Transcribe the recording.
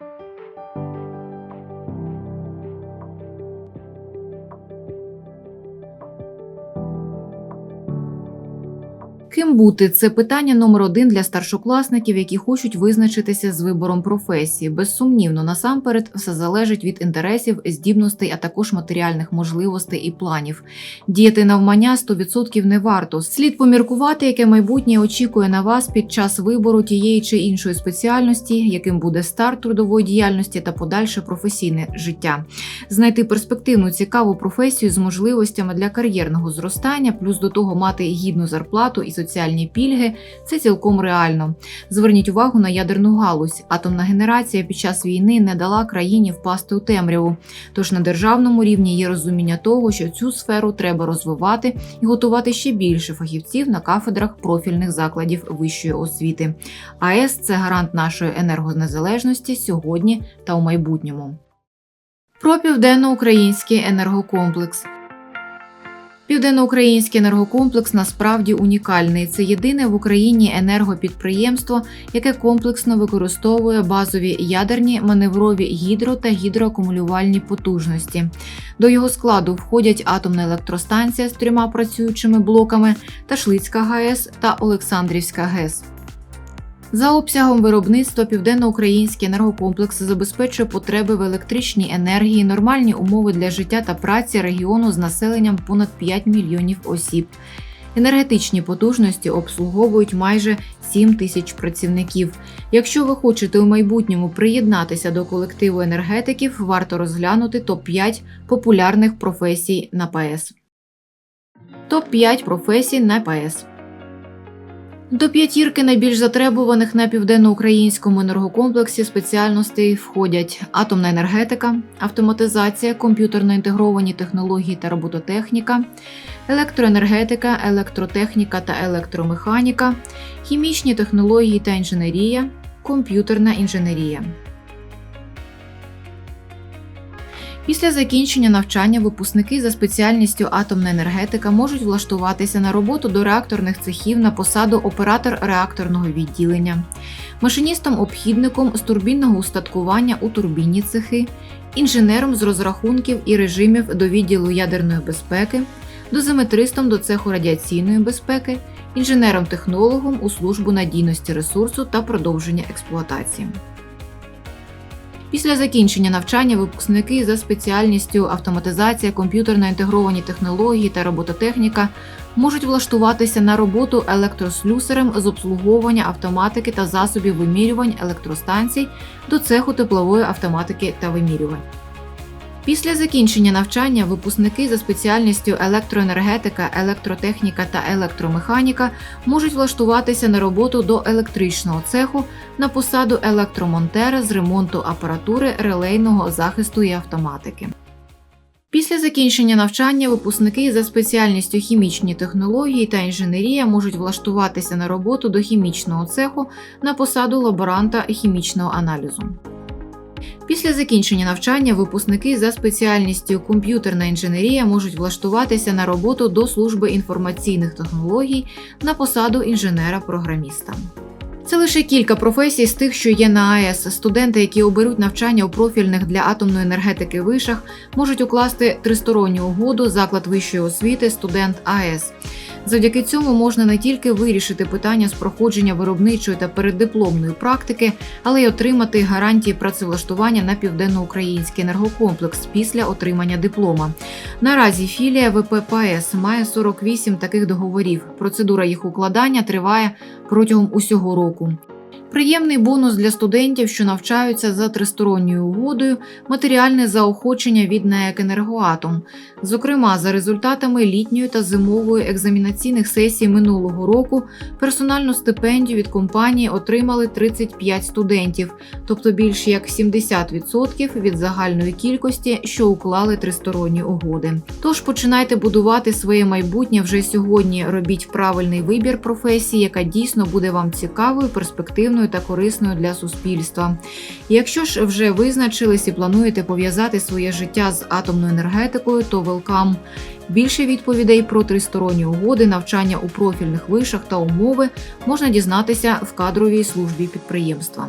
Thank you Ким бути це питання номер один для старшокласників, які хочуть визначитися з вибором професії. Безсумнівно, насамперед, все залежить від інтересів, здібностей, а також матеріальних можливостей і планів. Діяти навмання 100% не варто. Слід поміркувати, яке майбутнє очікує на вас під час вибору тієї чи іншої спеціальності, яким буде старт трудової діяльності та подальше професійне життя. Знайти перспективну цікаву професію з можливостями для кар'єрного зростання, плюс до того мати гідну зарплату і соціальні пільги це цілком реально. Зверніть увагу на ядерну галузь. Атомна генерація під час війни не дала країні впасти у темряву. Тож на державному рівні є розуміння того, що цю сферу треба розвивати і готувати ще більше фахівців на кафедрах профільних закладів вищої освіти. АЕС це гарант нашої енергонезалежності сьогодні та у майбутньому. Про південноукраїнський енергокомплекс. Південноукраїнський енергокомплекс насправді унікальний. Це єдине в Україні енергопідприємство, яке комплексно використовує базові ядерні, маневрові гідро та гідроакумулювальні потужності. До його складу входять атомна електростанція з трьома працюючими блоками, Ташлицька ГАЕС та Олександрівська ГЕС. За обсягом виробництва Південноукраїнський енергокомплекс забезпечує потреби в електричній енергії, нормальні умови для життя та праці регіону з населенням понад 5 мільйонів осіб. Енергетичні потужності обслуговують майже 7 тисяч працівників. Якщо ви хочете у майбутньому приєднатися до колективу енергетиків, варто розглянути топ-5 популярних професій на ПАЕС. Топ-5 професій на ПАЕС. До п'ятірки найбільш затребуваних на південноукраїнському енергокомплексі спеціальностей входять атомна енергетика, автоматизація, комп'ютерно інтегровані технології та робототехніка, електроенергетика, електротехніка та електромеханіка, хімічні технології та інженерія, комп'ютерна інженерія. Після закінчення навчання випускники за спеціальністю атомна енергетика можуть влаштуватися на роботу до реакторних цехів на посаду оператор реакторного відділення, машиністом-обхідником з турбінного устаткування у турбінні цехи, інженером з розрахунків і режимів до відділу ядерної безпеки, дозиметристом до цеху радіаційної безпеки, інженером-технологом у службу надійності ресурсу та продовження експлуатації. Після закінчення навчання випускники за спеціальністю автоматизація, комп'ютерно інтегровані технології та робототехніка можуть влаштуватися на роботу електрослюсарем з обслуговування автоматики та засобів вимірювань електростанцій до цеху теплової автоматики та вимірювань. Після закінчення навчання випускники за спеціальністю електроенергетика, електротехніка та електромеханіка можуть влаштуватися на роботу до електричного цеху на посаду електромонтера з ремонту апаратури релейного захисту і автоматики. Після закінчення навчання випускники за спеціальністю хімічні технології та інженерія можуть влаштуватися на роботу до хімічного цеху на посаду лаборанта хімічного аналізу. Після закінчення навчання випускники за спеціальністю комп'ютерна інженерія можуть влаштуватися на роботу до служби інформаційних технологій на посаду інженера-програміста. Це лише кілька професій з тих, що є на АЕС. Студенти, які оберуть навчання у профільних для атомної енергетики вишах, можуть укласти тристоронню угоду заклад вищої освіти студент АЕС. Завдяки цьому можна не тільки вирішити питання з проходження виробничої та переддипломної практики, але й отримати гарантії працевлаштування на південноукраїнський енергокомплекс після отримання диплома. Наразі філія ВППС має 48 таких договорів. Процедура їх укладання триває протягом усього року. Приємний бонус для студентів, що навчаються за тристоронньою угодою, матеріальне заохочення від НЕК «Енергоатом». Зокрема, за результатами літньої та зимової екзамінаційних сесій минулого року персональну стипендію від компанії отримали 35 студентів, тобто більш як 70% від загальної кількості, що уклали тристоронні угоди. Тож починайте будувати своє майбутнє вже сьогодні. Робіть правильний вибір професії, яка дійсно буде вам цікавою, перспективною та корисною для суспільства. Якщо ж вже визначились і плануєте пов'язати своє життя з атомною енергетикою, то велкам. Більше відповідей про тристоронні угоди, навчання у профільних вишах та умови можна дізнатися в кадровій службі підприємства.